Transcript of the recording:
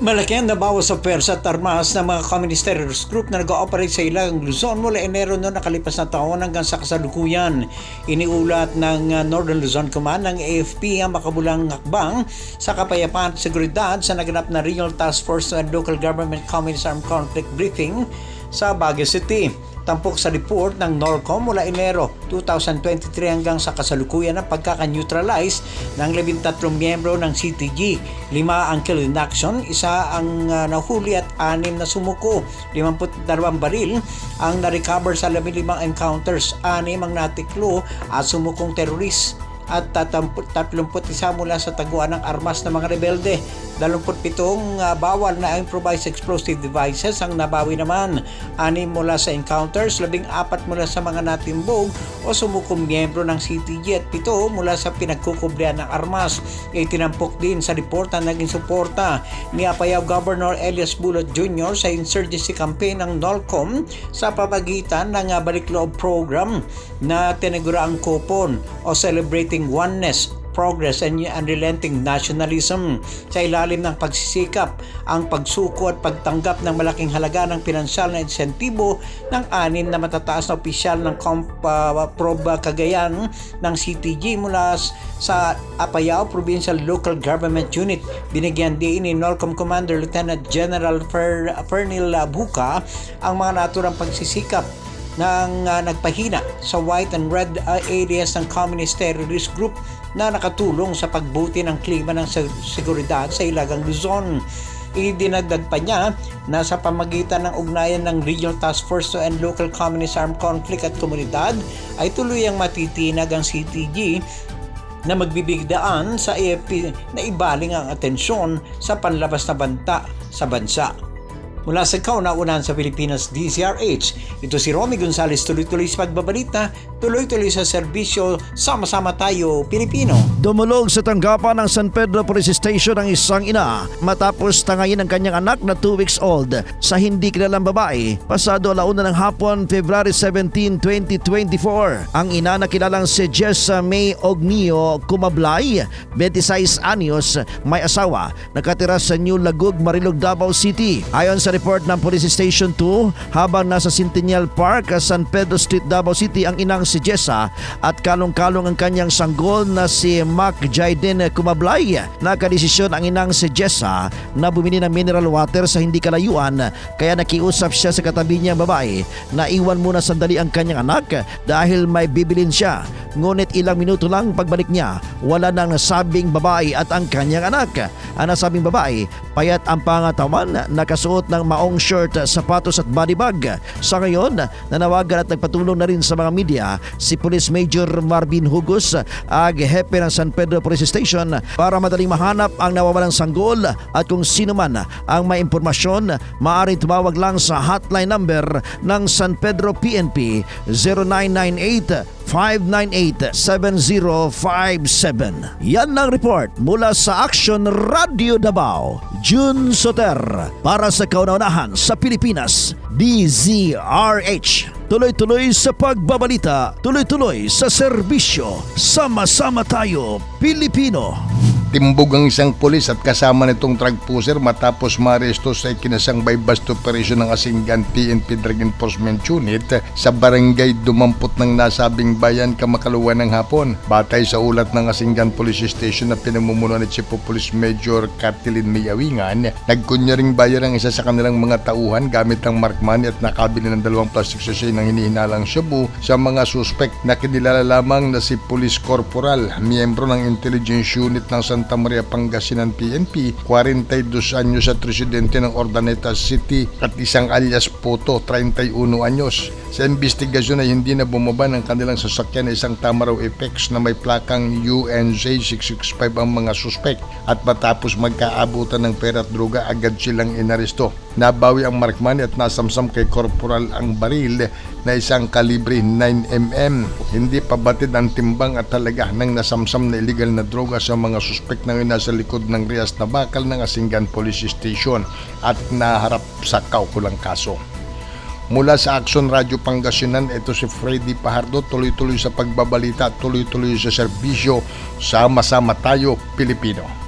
Malaki ang nabawas sa pwersa at armas ng mga communist terrorist group na nag-ooperate sa ilang Luzon mula Enero noong nakalipas na taon hanggang sa kasalukuyan. Iniulat ng uh, Northern Luzon Command ng AFP ang makabulang hakbang sa kapayapaan at seguridad sa naganap na Regional Task Force and Local Government Communist Armed Conflict Briefing sa Baguio City. Tampok sa report ng NORCOM mula Enero 2023 hanggang sa kasalukuyan ng pagkaka-neutralize ng 13 miyembro ng CTG. Lima ang killed in action, isa ang uh, nahuli at anim na sumuko. 52 baril ang na-recover sa 15 encounters, anim ang natiklo at sumukong terrorist at 31 mula sa taguan ng armas ng mga rebelde. 27 uh, bawal na improvised explosive devices ang nabawi naman. Anim mula sa encounters, 14 mula sa mga natimbog o sumukong miyembro ng CTG at 7 mula sa pinagkukublian ng armas. Itinampok din sa report na naging suporta ni Apayao Governor Elias Bulot Jr. sa insurgency campaign ng NOLCOM sa pamagitan ng uh, balikloob program na tinaguraang kupon o celebrating oneness progress and unrelenting nationalism. Sa ilalim ng pagsisikap, ang pagsuko at pagtanggap ng malaking halaga ng pinansyal na insentibo ng anim na matataas na opisyal ng Comp, uh, Prob Cagayan ng CTG mula sa Apayao Provincial Local Government Unit. Binigyan din ni NORCOM Commander Lieutenant General Fer, Fernil Buka ang mga naturang pagsisikap ng uh, nagpahina sa white and red uh, areas ng communist terrorist group na nakatulong sa pagbuti ng klima ng seguridad sa Ilagang Luzon. Idinagdag pa niya na sa pamagitan ng ugnayan ng Regional Task Force and Local Communist Armed Conflict at Komunidad ay tuluyang matitinag ang CTG na magbibigdaan sa AFP na ibaling ang atensyon sa panlabas na banta sa bansa. Mula sa kauna-unahan sa Pilipinas DCRH, ito si Romy Gonzales tuloy-tuloy sa pagbabalita, tuloy-tuloy sa serbisyo, sama-sama tayo Pilipino. Dumulog sa tanggapan ng San Pedro Police Station ang isang ina matapos tangayin ang kanyang anak na 2 weeks old sa hindi kilalang babae. Pasado alauna ng hapon, February 17, 2024. Ang ina na kilalang si Jessa May Ognio Kumablay, 26 anyos, may asawa, nakatira sa New Lagug, Marilog, Davao City. Ayon sa report ng Police Station 2, habang nasa Centennial Park, San Pedro Street, Davao City ang inang si Jessa at kalong-kalong ang kanyang sanggol na si Mac Jaiden Kumablay. Nakadesisyon ang inang si Jessa na bumili ng mineral water sa hindi kalayuan kaya nakiusap siya sa katabi niyang babae na iwan muna sandali ang kanyang anak dahil may bibilin siya. Ngunit ilang minuto lang pagbalik niya, wala nang nasabing babae at ang kanyang anak. Ang nasabing babae, payat ang pangatawan, nakasuot ng maong shirt, sapatos at body bag. Sa ngayon, nanawagan at nagpatulong na rin sa mga media si Police Major Marvin Hugos, ag hepe ng San Pedro Police Station para madaling mahanap ang nawawalang sanggol at kung sino man ang may impormasyon, maaaring tumawag lang sa hotline number ng San Pedro PNP 0998 598-7057. Yan ang report mula sa Action Radio Davao. June Soter para sa kauna-unahan sa Pilipinas. DZRH. Tuloy-tuloy sa pagbabalita, tuloy-tuloy sa serbisyo. Sama-sama tayo, Pilipino. Timbog ang isang pulis at kasama nitong drug pusher matapos maresto sa ikinasang by bust operation ng Asinggan PNP Drug Enforcement Unit sa barangay Dumampot ng nasabing bayan kamakaluwan ng hapon. Batay sa ulat ng Asinggan Police Station na pinamumuno ni Chief of Police Major Cartilin Mayawingan, nagkunyaring bayar ang isa sa kanilang mga tauhan gamit ang mark money at nakabili ng dalawang plastic sachet ng hinihinalang shabu sa mga suspect na kinilala lamang na si Police Corporal, miyembro ng Intelligence Unit ng Santa Maria Pangasinan PNP, 42 anyos at residente ng Ordaneta City at isang alias Poto, 31 anyos. Sa investigasyon ay hindi na bumaba ng kanilang sasakyan na isang Tamaraw Apex na may plakang UNJ 665 ang mga suspect at matapos magkaabutan ng pera at droga agad silang inaresto. Nabawi ang markman at nasamsam kay Corporal ang baril na isang kalibre 9mm. Hindi pa batid ang timbang at talaga ng nasamsam na illegal na droga sa mga suspect na nasa likod ng Rias na bakal ng Asinggan Police Station at naharap sa kaukulang kaso. Mula sa Action Radio Pangasinan, ito si Freddy Pahardo, tuloy-tuloy sa pagbabalita, tuloy-tuloy sa serbisyo, sama-sama tayo, Pilipino.